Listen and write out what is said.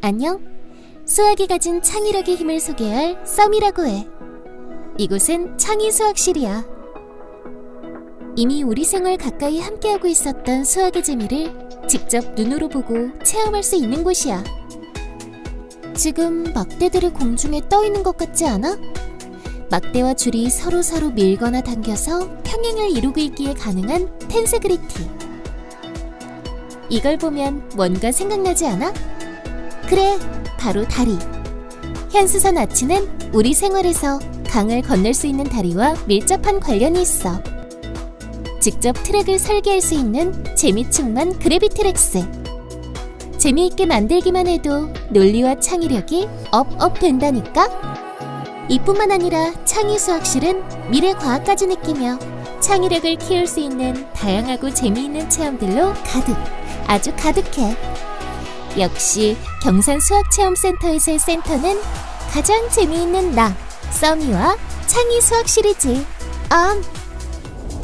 안녕. 수학이 가진 창의력의 힘을 소개할 썸이라고 해. 이곳은 창의 수학실이야. 이미 우리 생활 가까이 함께하고 있었던 수학의 재미를 직접 눈으로 보고 체험할 수 있는 곳이야. 지금 막대들이 공중에 떠 있는 것 같지 않아? 막대와 줄이 서로 서로 밀거나 당겨서 평행을 이루고 있기에 가능한 텐세그리티. 이걸 보면 뭔가 생각나지 않아? 그래, 바로 다리. 현수선 아치는 우리 생활에서 강을 건널 수 있는 다리와 밀접한 관련이 있어. 직접 트랙을 설계할 수 있는 재미충만 그래비트렉스. 재미있게 만들기만 해도 논리와 창의력이 업업 된다니까? 이뿐만 아니라 창의 수학실은 미래 과학까지 느끼며 창의력을 키울 수 있는 다양하고 재미있는 체험들로 가득, 아주 가득해. 역시 경산 수학체험센터에서의 센터는 가장 재미있는 나, 써미와 창의 수학실이지. 아,